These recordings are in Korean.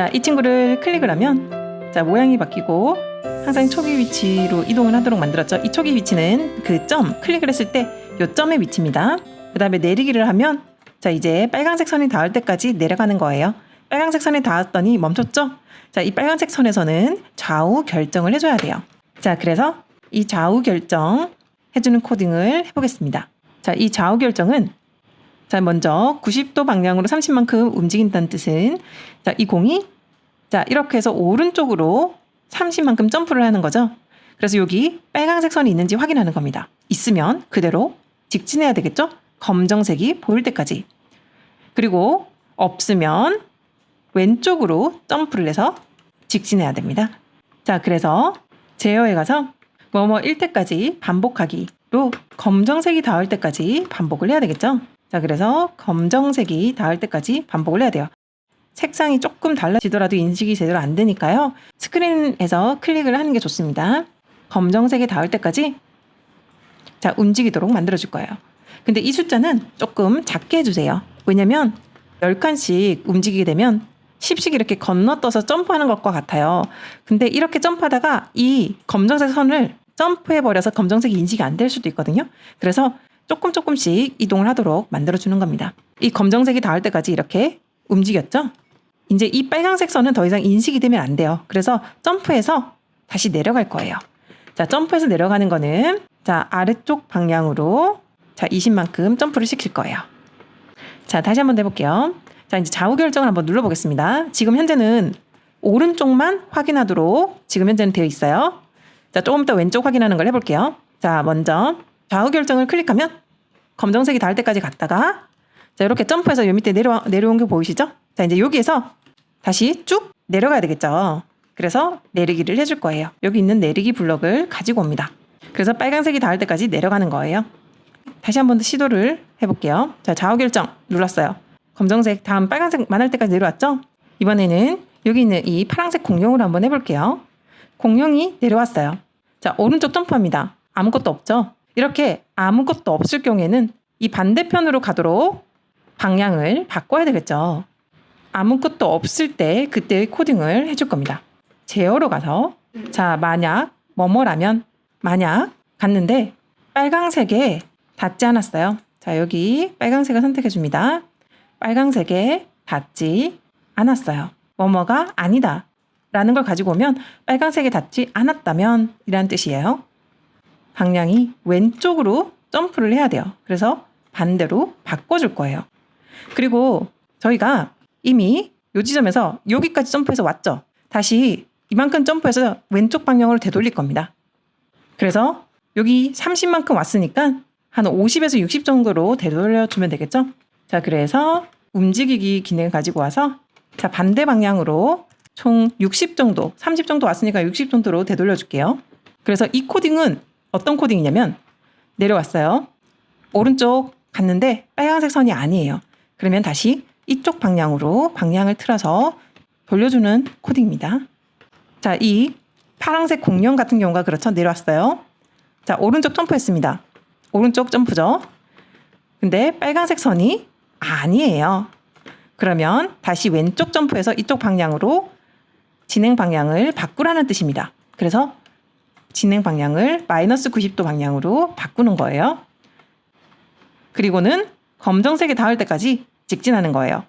자, 이 친구를 클릭을 하면 자, 모양이 바뀌고 항상 초기 위치로 이동을 하도록 만들었죠. 이 초기 위치는 그 점 클릭을 했을 때 요 점의 위치입니다. 그다음에 내리기를 하면 자, 이제 빨간색 선이 닿을 때까지 내려가는 거예요. 빨간색 선에 닿았더니 멈췄죠? 자, 이 빨간색 선에서는 좌우 결정을 해줘야 돼요. 자, 그래서 이 좌우 결정 해주는 코딩을 해보겠습니다. 자, 이 좌우 결정은 자, 먼저 90도 방향으로 30만큼 움직인다는 뜻은 자, 이 공이 자, 이렇게 해서 오른쪽으로 30만큼 점프를 하는 거죠. 그래서 여기 빨간색 선이 있는지 확인하는 겁니다. 있으면 그대로 직진해야 되겠죠? 검정색이 보일 때까지. 그리고 없으면 왼쪽으로 점프를 해서 직진해야 됩니다. 자, 그래서 제어에 가서 뭐뭐 1때까지 반복하기로 검정색이 닿을 때까지 반복을 해야 되겠죠? 자, 그래서 검정색이 닿을 때까지 반복을 해야 돼요. 색상이 조금 달라지더라도 인식이 제대로 안 되니까요. 스크린에서 클릭을 하는 게 좋습니다. 검정색이 닿을 때까지 자, 움직이도록 만들어 줄 거예요. 근데 이 숫자는 조금 작게 해주세요. 왜냐면 10칸씩 움직이게 되면 10씩 이렇게 건너떠서 점프하는 것과 같아요. 근데 이렇게 점프하다가 이 검정색 선을 점프해버려서 검정색이 인식이 안 될 수도 있거든요. 그래서 조금 조금씩 이동을 하도록 만들어주는 겁니다. 이 검정색이 닿을 때까지 이렇게 움직였죠? 이제 이 빨간색 선은 더 이상 인식이 되면 안 돼요. 그래서 점프해서 다시 내려갈 거예요. 자, 점프해서 내려가는 거는 자, 아래쪽 방향으로 자, 20만큼 점프를 시킬 거예요. 자, 다시 한번 해볼게요. 자, 이제 좌우 결정을 한번 눌러보겠습니다. 지금 현재는 오른쪽만 확인하도록 지금 현재는 되어 있어요. 자, 조금 더 왼쪽 확인하는 걸 해볼게요. 자, 먼저 좌우 결정을 클릭하면 검정색이 닿을 때까지 갔다가 자, 이렇게 점프해서 요 밑에 내려, 내려온 게 보이시죠? 자, 이제 여기에서 다시 쭉 내려가야 되겠죠. 그래서 내리기를 해줄 거예요. 여기 있는 내리기 블럭을 가지고 옵니다. 그래서 빨간색이 닿을 때까지 내려가는 거예요. 다시 한 번 더 시도를 해볼게요. 자, 좌우 결정 눌렀어요. 검정색 다음 빨간색만 할 때까지 내려왔죠? 이번에는 여기 있는 이 파란색 공룡으로 한번 해볼게요. 공룡이 내려왔어요. 자, 오른쪽 점프합니다. 아무것도 없죠? 이렇게 아무것도 없을 경우에는 이 반대편으로 가도록 방향을 바꿔야 되겠죠. 아무것도 없을 때 그때의 코딩을 해줄 겁니다. 제어로 가서 자 만약 뭐뭐라면 만약 갔는데 빨강색에 닿지 않았어요. 자 여기 빨강색을 선택해 줍니다. 빨강색에 닿지 않았어요. 뭐뭐가 아니다. 라는 걸 가지고 오면 빨강색에 닿지 않았다면 이란 뜻이에요. 방향이 왼쪽으로 점프를 해야 돼요. 그래서 반대로 바꿔줄 거예요. 그리고 저희가 이미 요 지점에서 여기까지 점프해서 왔죠. 다시 이만큼 점프해서 왼쪽 방향으로 되돌릴 겁니다. 그래서 여기 30만큼 왔으니까 한 50에서 60 정도로 되돌려주면 되겠죠? 자, 그래서 움직이기 기능을 가지고 와서 자, 반대 방향으로 총 60 정도, 30 정도 왔으니까 60 정도로 되돌려 줄게요. 그래서 이 코딩은 어떤 코딩이냐면 내려왔어요. 오른쪽 갔는데 빨간색 선이 아니에요. 그러면 다시 이쪽 방향으로 방향을 틀어서 돌려주는 코딩입니다. 자, 이 파란색 공룡 같은 경우가 그렇죠. 내려왔어요. 자, 오른쪽 점프했습니다. 오른쪽 점프죠. 근데 빨간색 선이 아니에요. 그러면 다시 왼쪽 점프해서 이쪽 방향으로 진행 방향을 바꾸라는 뜻입니다. 그래서 진행 방향을 마이너스 90도 방향으로 바꾸는 거예요. 그리고는 검정색에 닿을 때까지 직진하는 거예요.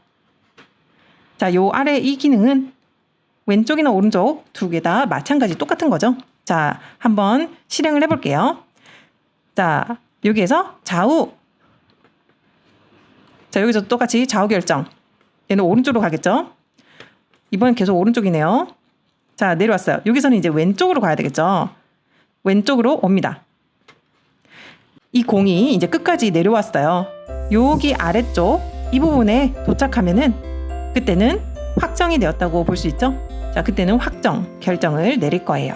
자, 요 아래 이 기능은 왼쪽이나 오른쪽 두 개 다 마찬가지 똑같은 거죠. 자, 한번 실행을 해볼게요. 자, 여기에서 좌우. 자, 여기서 똑같이 좌우 결정. 얘는 오른쪽으로 가겠죠? 이번엔 계속 오른쪽이네요. 자, 내려왔어요. 여기서는 이제 왼쪽으로 가야 되겠죠? 왼쪽으로 옵니다. 이 공이 이제 끝까지 내려왔어요. 여기 아래쪽 이 부분에 도착하면은 그때는 확정이 되었다고 볼 수 있죠? 자, 그때는 확정, 결정을 내릴 거예요.